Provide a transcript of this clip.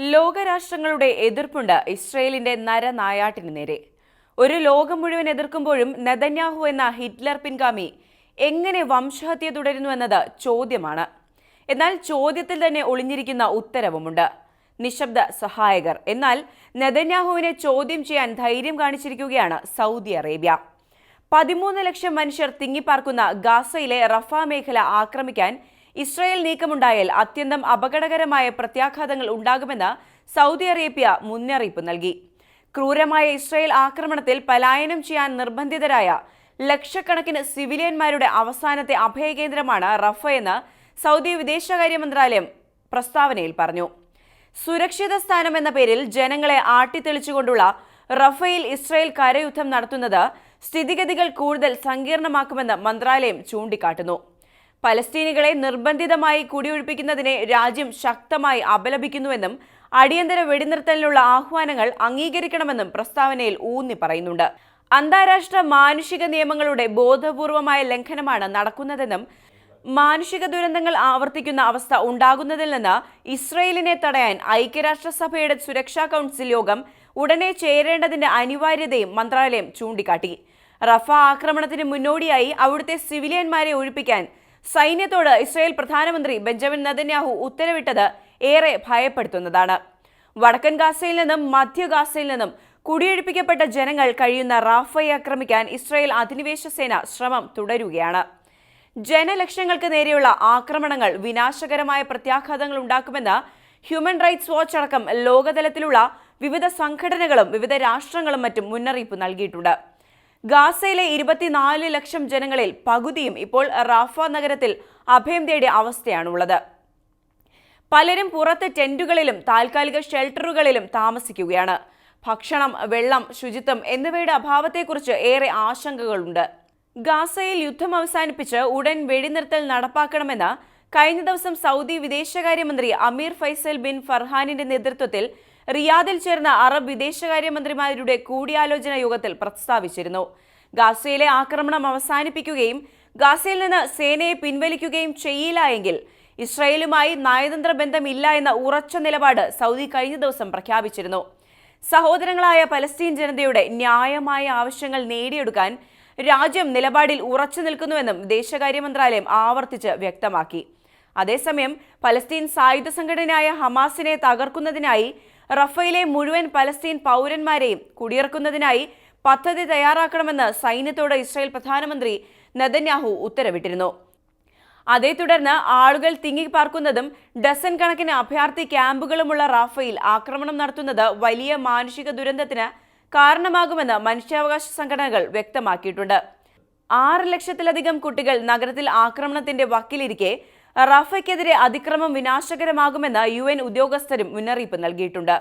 ലോകരാഷ്ട്രങ്ങളുടെ എതിർപ്പുണ്ട് ഇസ്രയേലിന്റെ നരനായാട്ടിന് നേരെ. ഒരു ലോകം മുഴുവൻ എതിർക്കുമ്പോഴും നെതന്യാഹു എന്ന ഹിറ്റ്ലർ പിൻഗാമി എങ്ങനെ വംശഹത്യ തുടരുന്നു എന്നത് ചോദ്യമാണ്. എന്നാൽ ചോദ്യത്തിൽ തന്നെ ഒളിഞ്ഞിരിക്കുന്ന ഉത്തരവുമുണ്ട്. നിശബ്ദ സഹായകർ. എന്നാൽ നെതന്യാഹുവിനെ ചോദ്യം ചെയ്യാൻ ധൈര്യം കാണിച്ചിരിക്കുകയാണ് സൗദി അറേബ്യ. പതിമൂന്ന് ലക്ഷം മനുഷ്യർ തിങ്ങിപ്പാർക്കുന്ന ഗാസയിലെ റഫ മേഖല ആക്രമിക്കാൻ ഇസ്രായേൽ നീക്കമുണ്ടായാൽ അത്യന്തം അപകടകരമായ പ്രത്യാഘാതങ്ങൾ ഉണ്ടാകുമെന്ന് സൗദി അറേബ്യ മുന്നറിയിപ്പ് നൽകി. ക്രൂരമായ ഇസ്രായേൽ ആക്രമണത്തിൽ പലായനം ചെയ്യാൻ നിർബന്ധിതരായ ലക്ഷക്കണക്കിന് സിവിലിയന്മാരുടെ അവസാനത്തെ അഭയകേന്ദ്രമാണ് റഫയെന്ന് സൗദി വിദേശകാര്യ മന്ത്രാലയം പ്രസ്താവനയിൽ പറഞ്ഞു. സുരക്ഷിത സ്ഥാനം എന്ന പേരിൽ ജനങ്ങളെ ആട്ടിത്തെളിച്ചുകൊണ്ടുള്ള റഫയിൽ ഇസ്രായേൽ കരയുദ്ധം നടത്തുന്നത് സ്ഥിതിഗതികൾ കൂടുതൽ സങ്കീർണമാക്കുമെന്ന് മന്ത്രാലയം ചൂണ്ടിക്കാട്ടുന്നു. പലസ്തീനികളെ നിർബന്ധിതമായി കുടിയൊഴിപ്പിക്കുന്നതിനെ രാജ്യം ശക്തമായി അപലപിക്കുന്നുവെന്നും അടിയന്തര വെടിനിർത്തലിനുള്ള ആഹ്വാനങ്ങൾ അംഗീകരിക്കണമെന്നും പ്രസ്താവനയിൽ ഊന്നി പറയുന്നുണ്ട്. അന്താരാഷ്ട്ര മാനുഷിക നിയമങ്ങളുടെ ബോധപൂർവമായ ലംഘനമാണ് നടക്കുന്നതെന്നും മാനുഷിക ദുരന്തങ്ങൾ ആവർത്തിക്കുന്ന അവസ്ഥ ഉണ്ടാകുന്നതിൽ നിന്ന് ഇസ്രയേലിനെ തടയാൻ ഐക്യരാഷ്ട്രസഭയുടെ സുരക്ഷാ കൗൺസിൽ യോഗം ഉടനെ ചേരേണ്ടതിന്റെ അനിവാര്യതയും മന്ത്രാലയം ചൂണ്ടിക്കാട്ടി. റഫ ആക്രമണത്തിന് മുന്നോടിയായി അവിടുത്തെ സിവിലിയന്മാരെ ഒഴിപ്പിക്കാൻ സൈന്യത്തോട് ഇസ്രായേൽ പ്രധാനമന്ത്രി ബെഞ്ചമിൻ നദന്യാഹു ഉത്തരവിട്ടത് ഏറെ ഭയപ്പെടുത്തുന്നതാണ്. വടക്കൻ ഗാസയിൽ നിന്നും മധ്യ ഗാസയിൽ നിന്നും കുടിയൊഴിപ്പിക്കപ്പെട്ട ജനങ്ങൾ കഴിയുന്ന റാഫയെ ആക്രമിക്കാൻ ഇസ്രായേൽ അധിനിവേശ സേന ശ്രമം തുടരുകയാണ്. ജനലക്ഷ്യങ്ങൾക്ക് നേരെയുള്ള ആക്രമണങ്ങൾ വിനാശകരമായ പ്രത്യാഘാതങ്ങൾ ഉണ്ടാക്കുമെന്ന് ഹ്യൂമൻ റൈറ്റ്സ് വാച്ച് അടക്കം ലോകതലത്തിലുള്ള വിവിധ സംഘടനകളും വിവിധ രാഷ്ട്രങ്ങളും മറ്റും മുന്നറിയിപ്പ് നൽകിയിട്ടുണ്ട്. ഗാസയിലെ ഇരുപത്തിനാല് ലക്ഷം ജനങ്ങളിൽ പകുതിയും ഇപ്പോൾ റാഫ നഗരത്തിൽ അഭയം തേടിയ അവസ്ഥയാണുള്ളത്. പലരും പുറത്ത് ടെന്റുകളിലും താൽക്കാലിക ഷെൽട്ടറുകളിലും താമസിക്കുകയാണ്. ഭക്ഷണം വെള്ളം ശുചിത്വം എന്നിവയുടെ അഭാവത്തെക്കുറിച്ച് ഏറെ ആശങ്കകളുണ്ട്. ഗാസയിൽ യുദ്ധം അവസാനിപ്പിച്ച് ഉടൻ വെടിനിർത്തൽ നടപ്പാക്കണമെന്ന് കഴിഞ്ഞ ദിവസം സൗദി വിദേശകാര്യമന്ത്രി അമീർ ഫൈസൽ ബിൻ ഫർഹാനിന്റെ നേതൃത്വത്തിൽ റിയാദിൽ ചേർന്ന അറബ് വിദേശകാര്യമന്ത്രിമാരുടെ കൂടിയാലോചന യോഗത്തിൽ പ്രസ്താവിച്ചിരുന്നു. ഗാസയിലെ ആക്രമണം അവസാനിപ്പിക്കുകയും ഗാസയിൽ നിന്ന് സേനയെ പിൻവലിക്കുകയും ചെയ്യില്ല എങ്കിൽ ഇസ്രായേലുമായി നയതന്ത്ര ബന്ധമില്ല എന്ന ഉറച്ച നിലപാട് സൗദി കഴിഞ്ഞ ദിവസം പ്രഖ്യാപിച്ചിരുന്നു. സഹോദരങ്ങളായ പലസ്തീൻ ജനതയുടെ ന്യായമായ ആവശ്യങ്ങൾ നേടിയെടുക്കാൻ രാജ്യം നിലപാടിൽ ഉറച്ചു നിൽക്കുന്നുവെന്നും വിദേശകാര്യ മന്ത്രാലയം ആവർത്തിച്ച് വ്യക്തമാക്കി. അതേസമയം പലസ്തീൻ സായുധ സംഘടനയായ ഹമാസിനെ തകർക്കുന്നതിനായി റഫയിലെ മുഴുവൻ പലസ്തീൻ പൗരന്മാരെയും കുടിയിറക്കുന്നതിനായി പദ്ധതി തയ്യാറാക്കണമെന്ന് സൈന്യത്തോട് ഇസ്രായേൽ പ്രധാനമന്ത്രി നെതന്യാഹു ഉത്തരവിട്ടിരുന്നു. അതേ തുടർന്ന് ആളുകൾ തിങ്ങിപ്പാർക്കുന്നതും ഡസൻ കണക്കിന് അഭയാർത്ഥി ക്യാമ്പുകളുമുള്ള റാഫയിൽ ആക്രമണം നടത്തുന്നത് വലിയ മാനുഷിക ദുരന്തത്തിന് കാരണമാകുമെന്ന് മനുഷ്യാവകാശ സംഘടനകൾ വ്യക്തമാക്കിയിട്ടുണ്ട്. ആറ് ലക്ഷത്തിലധികം കുട്ടികൾ നഗരത്തിൽ ആക്രമണത്തിന്റെ വക്കിലിരിക്കെ റഫയ്ക്കെതിരെ അതിക്രമം വിനാശകരമാകുമെന്ന് യു ഉദ്യോഗസ്ഥരും മുന്നറിയിപ്പ് നൽകിയിട്ടുണ്ട്.